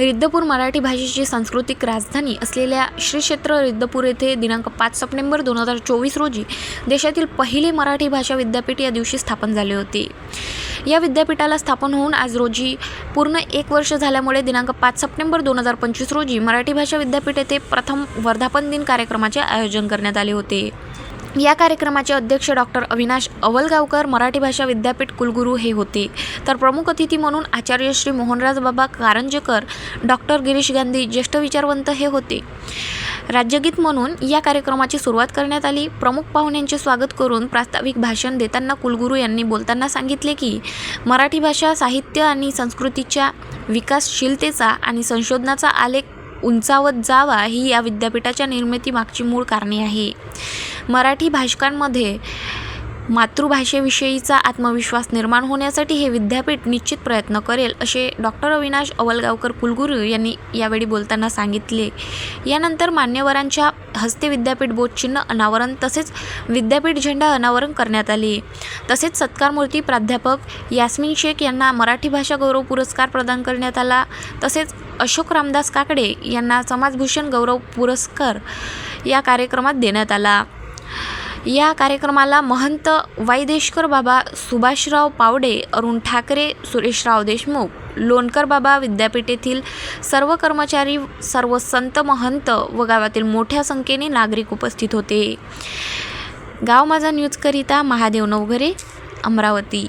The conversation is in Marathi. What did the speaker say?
रिद्धपूर मराठी भाषेची सांस्कृतिक राजधानी असलेल्या श्री क्षेत्र रिद्धपूर येथे दिनांक पाच सप्टेंबर दोन हजार चोवीस रोजी देशातील पहिले मराठी भाषा विद्यापीठ या दिवशी स्थापन झाले होते. या विद्यापीठाला स्थापन होऊन आज रोजी पूर्ण एक वर्ष झाल्यामुळे दिनांक पाच सप्टेंबर दोन हजार पंचवीस रोजी मराठी भाषा विद्यापीठ येथे प्रथम वर्धापन दिन कार्यक्रमाचे आयोजन करण्यात आले होते. या कार्यक्रमाचे अध्यक्ष डॉक्टर अविनाश अवलगावकर मराठी भाषा विद्यापीठ कुलगुरू हे होते. तर प्रमुख अतिथी म्हणून आचार्य श्री मोहनराज बाबा कारंजेकर डॉक्टर गिरीश गांधी ज्येष्ठ विचारवंत हे होते. राज्यगीत म्हणून या कार्यक्रमाची सुरुवात करण्यात आली. प्रमुख पाहुण्यांचे स्वागत करून प्रास्ताविक भाषण देताना कुलगुरू यांनी बोलताना सांगितले की मराठी भाषा साहित्य आणि संस्कृतीच्या विकासशीलतेचा आणि संशोधनाचा आलेख उंचावत जावा ही या विद्यापीठाच्या निर्मितीमागची मूळ कारणे आहे. मराठी भाषकांमध्ये मातृभाषेविषयीचा आत्मविश्वास निर्माण होण्यासाठी हे विद्यापीठ निश्चित प्रयत्न करेल असे डॉक्टर अविनाश अवलगावकर कुलगुरू यांनी यावेळी बोलताना सांगितले. यानंतर मान्यवरांच्या हस्ते विद्यापीठ बोधचिन्ह अनावरण तसेच विद्यापीठ झेंडा अनावरण करण्यात आले. तसेच सत्कारमूर्ती प्राध्यापक यास्मिन शेख यांना मराठी भाषा गौरव पुरस्कार प्रदान करण्यात आला. तसेच अशोक रामदास काकडे यांना समाजभूषण गौरव पुरस्कार या कार्यक्रमात देण्यात आला. या कार्यक्रमाला महंत वायदेशकर बाबा सुभाषराव पावडे अरुण ठाकरे सुरेशराव देशमुख लोणकर बाबा विद्यापीठ येथील सर्व कर्मचारी सर्व संत महंत व गावातील मोठ्या संख्येने नागरिक उपस्थित होते. गाव माझा न्यूजकरिता महादेव नवघरे अमरावती.